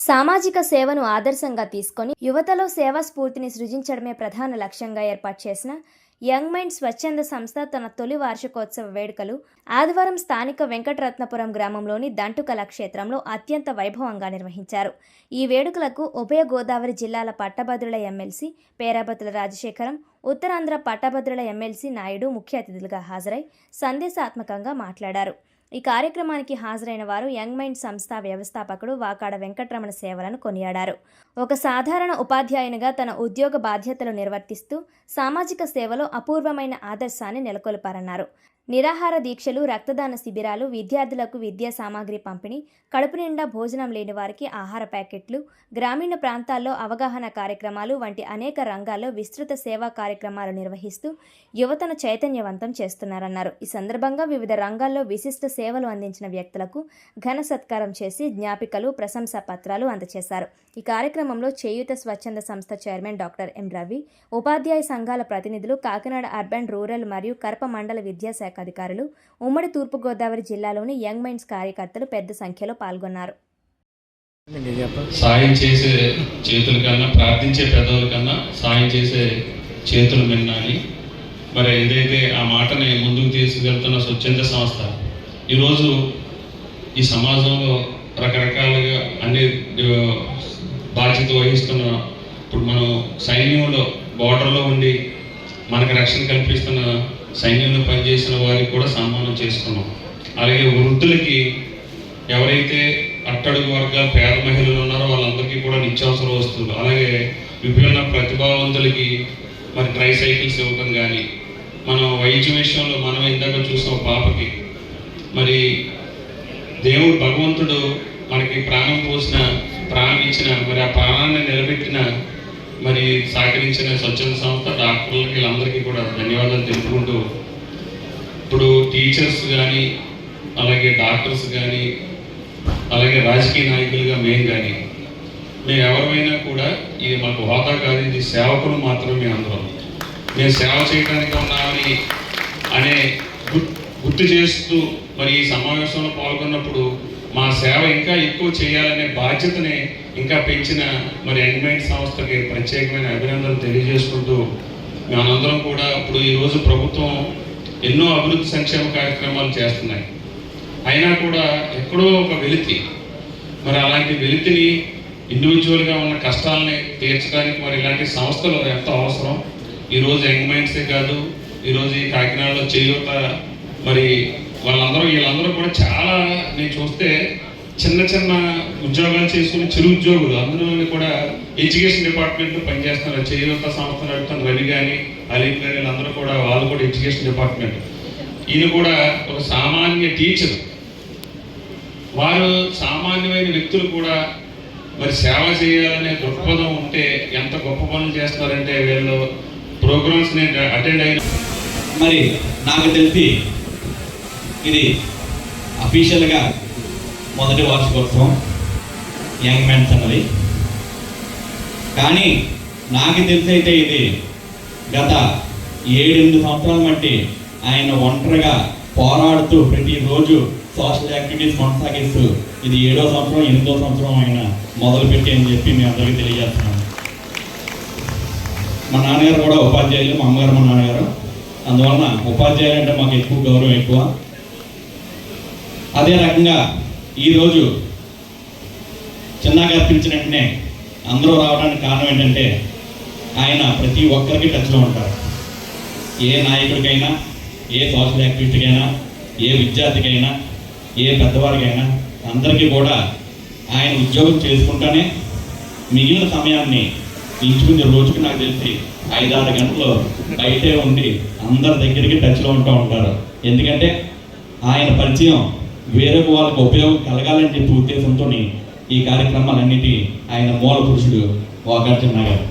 సామాజిక సేవను ఆదర్శంగా తీసుకొని యువతలో సేవా స్ఫూర్తిని సృజించడమే ప్రధాన లక్ష్యంగా ఏర్పాటు చేసిన యంగ్ మైండ్ స్వచ్ఛంద సంస్థ తన తొలి వార్షికోత్సవ వేడుకలు ఆదివారం స్థానిక వెంకటరత్నపురం గ్రామంలోని దంటు కళాక్షేత్రంలో అత్యంత వైభవంగా నిర్వహించారు. ఈ వేడుకలకు ఉభయ గోదావరి జిల్లాల పట్టభద్రుల ఎమ్మెల్సీ పేరాబతుల రాజశేఖరం ఉత్తరాంధ్ర పట్టభద్రుల ఎమ్మెల్సీ నాయుడు ముఖ్య అతిథులుగా హాజరై సందేశాత్మకంగా మాట్లాడారు. ఈ కార్యక్రమానికి హాజరైన వారు యంగ్ మైండ్ సంస్థ వ్యవస్థాపకుడు వాకాడ వెంకటరమణ సేవలను కొనియాడారు. ఒక సాధారణ ఉపాధ్యాయునిగా తన ఉద్యోగ బాధ్యతలు నిర్వర్తిస్తూ సామాజిక సేవలో అపూర్వమైన ఆదర్శాన్ని నెలకొల్పారన్నారు. నిరాహార దీక్షలు రక్తదాన శిబిరాలు విద్యార్థులకు విద్యా సామాగ్రి పంపిణీ కడుపు నిండా భోజనం లేని వారికి ఆహార ప్యాకెట్లు గ్రామీణ ప్రాంతాల్లో అవగాహన కార్యక్రమాలు వంటి అనేక రంగాల్లో విస్తృత సేవా కార్యక్రమాలు నిర్వహిస్తూ యువతను చైతన్యవంతం చేస్తున్నారన్నారు. ఈ సందర్భంగా వివిధ రంగాల్లో విశిష్ట సేవలు అందించిన వ్యక్తులకు ఘన సత్కారం చేసి జ్ఞాపికలు ప్రశంసా పత్రాలు అందజేశారు ఈ కార్యక్రమంలో చేయూత స్వచ్ఛంద సంస్థ చైర్మన్ డాక్టర్ ఎం రవి ఉపాధ్యాయ సంఘాల ప్రతినిధులు కాకినాడ అర్బన్ రూరల్ మరియు కరప మండల విద్యాశాఖ అధికారులు ఉమ్మడి తూర్పుగోదావరి జిల్లాలోని యంగ్ మైండ్స్ కార్యకర్తలు పెద్ద సంఖ్యలో పాల్గొన్నారు. సాయం చేసే చేతుల కన్నా ప్రార్థించే పెదవుల కన్నా సాయం చేసే చేతులు మిన్నాని మరి ఏదైతే ఆ మాటని ముందుకు తీసుకెళ్తున్న స్వచ్ఛంద సంస్థ ఈరోజు ఈ సమాజంలో రకరకాలుగా అన్ని బాధ్యత వహిస్తున్న ఇప్పుడు మనం సైన్యంలో బార్డర్లో ఉండి మనకు రక్షణ కల్పిస్తున్న సైన్యంలో పనిచేసిన వారికి కూడా సన్మానం చేసుకున్నాం. అలాగే వృద్ధులకి ఎవరైతే అట్టడుగు వర్గాల పేద మహిళలు ఉన్నారో వాళ్ళందరికీ కూడా నిత్యావసర వస్తువులు అలాగే విభిన్న ప్రతిభావంతులకి మరి ట్రై సైకిల్స్ ఇవ్వటం కానీ మనం వైద్య విషయంలో మనం ఇందాక చూసిన పాపకి మరి దేవుడు భగవంతుడు మనకి ప్రాణం పోసిన ప్రాణం ఇచ్చిన మరి ఆ ప్రాణాన్ని నిలబెట్టిన మరి సహకరించిన స్వచ్ఛంద సంస్థ డాక్టర్లకి వీళ్ళందరికీ కూడా ధన్యవాదాలు తెలుపుకుంటూ ఇప్పుడు టీచర్స్ కానీ అలాగే డాక్టర్స్ కానీ అలాగే రాజకీయ నాయకులుగా మేము కానీ మేము ఎవరైనా కూడా ఇది మాకు హోదా కాదు ఇది సేవకులు మాత్రమే అందరం. మేము సేవ చేయడానికి ఉన్నామని అనే గుర్తు చేస్తూ మరి ఈ సమావేశంలో పాల్గొన్నప్పుడు మా సేవ ఇంకా ఎక్కువ చేయాలనే బాధ్యతని ఇంకా పెంచిన మరి ఎంగమెంట్ సంస్థకి ప్రత్యేకమైన అభినందనలు తెలియజేసుకుంటూ మనందరం కూడా ఇప్పుడు ఈరోజు ప్రభుత్వం ఎన్నో అభివృద్ధి సంక్షేమ కార్యక్రమాలు చేస్తున్నాయి. అయినా కూడా ఎక్కడో ఒక వెలితి మరి అలాంటి వెలితిని ఇండివిజువల్గా ఉన్న కష్టాలని తీర్చడానికి మరి ఇలాంటి సంస్థలు ఎంతో అవసరం? ఈరోజు యంగ్ మైండ్సే కాదు ఈరోజు ఈ కాకినాడలో చేయూత మరి వాళ్ళందరూ వీళ్ళందరూ కూడా చాలా నేను చూస్తే చిన్న చిన్న ఉద్యోగాలు చేసుకుని చిరు ఉద్యోగులు. అందరూ కూడా ఎడ్యుకేషన్ డిపార్ట్మెంట్లో పనిచేస్తున్నారు. చేయూత సంస్థ నడుపుతున్న రవి కానీ అలీం కానీ వీళ్ళందరూ కూడా వాళ్ళు కూడా ఎడ్యుకేషన్ డిపార్ట్మెంట్. ఈయన కూడా ఒక సామాన్య టీచర్. వారు సామాన్యమైన వ్యక్తులు కూడా మరి సేవ చేయాలనే దృక్పథం ఉంటే ఎంత గొప్ప పనులు చేస్తున్నారంటే వీళ్ళు ప్రోగ్రామ్స్ నేను అటెండ్ అయిన మరి నాకు తెలిసి ఇది అఫీషియల్గా మొదటి వార్షికోత్సవం యంగ్ మెన్స్ అన్నది కానీ నాకు తెలిసైతే ఇది గత ఏడెనిమిది సంవత్సరాల బట్టి ఆయన ఒంటరిగా పోరాడుతూ ప్రతిరోజు సోషల్ యాక్టివిటీస్ కొనసాగిస్తూ ఇది ఏడో సంవత్సరం ఎనిమిదో సంవత్సరం ఆయన మొదలుపెట్టి అని చెప్పి మేము అందరికీ తెలియజేస్తున్నాము మా నాన్నగారు కూడా ఉపాధ్యాయులు మా అమ్మగారు మా నాన్నగారు. అందువలన ఉపాధ్యాయులు అంటే మాకు ఎక్కువ గౌరవం ఎక్కువ. అదే రకంగా ఈరోజు చిన్నగా పిలిచిన వెంటనే అందరూ రావడానికి కారణం ఏంటంటే ఆయన ప్రతి ఒక్కరికి టచ్లో ఉంటారు. ఏ నాయకుడికైనా ఏ సోషల్ యాక్టివిస్ట్కైనా ఏ విద్యార్థికైనా ఏ పెద్దవారికైనా అందరికీ కూడా ఆయన ఉద్యోగం చేసుకుంటానే మిగిలిన సమయాన్ని ఇంచుకునే రోజుకి నాకు తెలిసి ఐదారు గంటలు బయటే ఉండి అందరి దగ్గరికి టచ్లో ఉంటూ ఉంటారు. ఎందుకంటే ఆయన పరిచయం వేరొక వాళ్ళకు ఉపయోగం కలగాలని చెప్పి ఉద్దేశంతో ఈ కార్యక్రమాలన్నిటి ఆయన మూల పురుషుడు వాగార్జున గారు